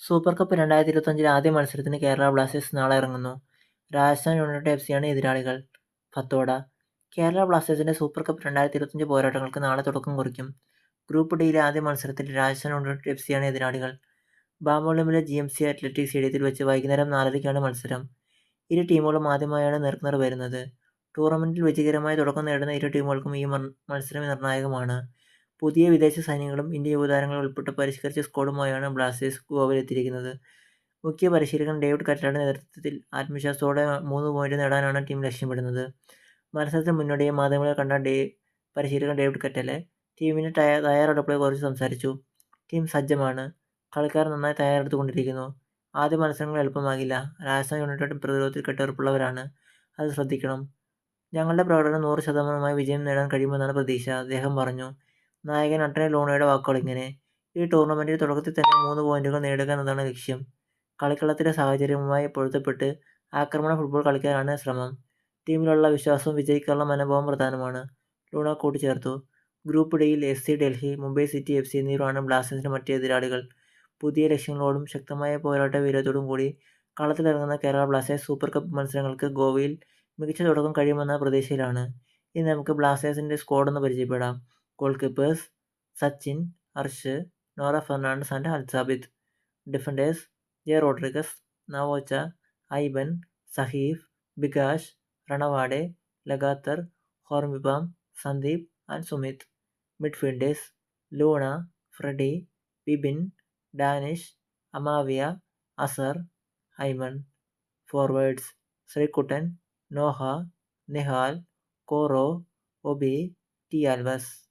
Super cup രണ്ടായിരത്തി ഇരുപത്തഞ്ചിലെ ആദ്യ മത്സരത്തിന് കേരള ബ്ലാസ്റ്റേഴ്സ് നാളെ ഇറങ്ങുന്നു. രാജസ്ഥാൻ യുണൈറ്റഡ് എഫ് സിയാണ് എതിരാളികൾ. ഫത്തോഡ കേരള ബ്ലാസ്റ്റേഴ്സിന്റെ സൂപ്പർ കപ്പ് രണ്ടായിരത്തി ഇരുപത്തഞ്ച് പോരാട്ടങ്ങൾക്ക് നാളെ തുടക്കം കുറിക്കും. ഗ്രൂപ്പ് ഡിയിലെ ആദ്യ മത്സരത്തിൽ രാജസ്ഥാൻ യുണൈറ്റഡ് എഫ് സിയാണ് എതിരാളികൾ. ബാമോളിമിലെ ജി എം സി അത്ലറ്റിക് സ്റ്റേഡിയത്തിൽ വെച്ച് വൈകുന്നേരം നാലരയ്ക്കാണ് മത്സരം. ഇരു ടീമുകളും ആദ്യമായാണ് നേർക്കുനേർ വരുന്നത്. ടൂർണമെന്റിൽ വിജയകരമായി തുടക്കം നേടുന്ന ഇരു ടീമുകൾക്കും ഈ മത്സരം നിർണായകമാണ്. പുതിയ വിദേശ സൈന്യങ്ങളും ഇന്ത്യൻ യുവതാരങ്ങളും ഉൾപ്പെട്ട പരിഷ്കരിച്ച സ്ക്വാഡുമായാണ് ബ്ലാസ്റ്റേഴ്സ് ഗോവയിലെത്തിയിരിക്കുന്നത്. മുഖ്യ പരിശീലകൻ ഡേവിഡ് കറ്റാടെ നേതൃത്വത്തിൽ ആത്മവിശ്വാസത്തോടെ മൂന്ന് പോയിന്റ് നേടാനാണ് ടീം ലക്ഷ്യമിടുന്നത്. മത്സരത്തിന് മുന്നോടിയായി മാധ്യമങ്ങളെ കണ്ട ഡേ പരിശീലകൻ ഡേവിഡ് കറ്റലെ തയ്യാറെടുപ്പുകളെ കുറിച്ച് സംസാരിച്ചു. ടീം സജ്ജമാണ്. കളിക്കാർ നന്നായി തയ്യാറെടുത്തുകൊണ്ടിരിക്കുന്നു. ആദ്യ മത്സരങ്ങൾ എളുപ്പമാകില്ല. രാജസ്ഥാൻ യുണൈറ്റഡ് പ്രതിരോധത്തിൽ കെട്ടുറപ്പുള്ളവരാണ്. അത് ശ്രദ്ധിക്കണം. ഞങ്ങളുടെ പ്രകടനം നൂറ് ശതമാനമായി വിജയം നേടാൻ കഴിയുമെന്നാണ് പ്രതീക്ഷ, അദ്ദേഹം പറഞ്ഞു. നായകൻ അഡ്രിയൻ ലൂണയുടെ വാക്കുകളിങ്ങനെ. ഈ ടൂർണമെന്റിൽ തുടക്കത്തിൽ തന്നെ മൂന്ന് പോയിന്റുകൾ നേടുക എന്നതാണ് ലക്ഷ്യം. കളിക്കളത്തിലെ സാഹചര്യവുമായി പൊരുത്തപ്പെട്ട് ആക്രമണ ഫുട്ബോൾ കളിക്കാനാണ് ശ്രമം. ടീമിലുള്ള വിശ്വാസവും വിജയിക്കാനുള്ള മനോഭാവം പ്രധാനമാണ്, ലൂണ കൂട്ടിച്ചേർത്തു. ഗ്രൂപ്പ് ഡിയിൽ F C Delhi, Mumbai City F C എന്നിവരാണ് ബ്ലാസ്റ്റേഴ്സിന്റെ മറ്റ് എതിരാളികൾ. പുതിയ ലക്ഷ്യങ്ങളോടും ശക്തമായ പോരാട്ട വീര്യത്തോടും കൂടി കളത്തിലിറങ്ങുന്ന കേരള ബ്ലാസ്റ്റേഴ്സ് സൂപ്പർ കപ്പ് മത്സരങ്ങൾക്ക് ഗോവയിൽ മികച്ച തുടക്കം കഴിയുമെന്ന പ്രതീക്ഷയിലാണ്. ഇനി നമുക്ക് ബ്ലാസ്റ്റേഴ്സിന്റെ സ്ക്വാഡൊന്ന് പരിചയപ്പെടാം. Goalkeepers Sachin, Harsh, Nora Fernandes and Alsabith defenders J Rodriguez, Naocha, Aiban, Saheef, Bikash, Ranawade, Lagator, Hormipam Sandeep and Sumit. Midfielders Luna, Freddy, Bibin, Danish, Amavia, Azhar, Aiman forwards Sreekuttan, Noah, Nihal, Korou, OB, T Alves.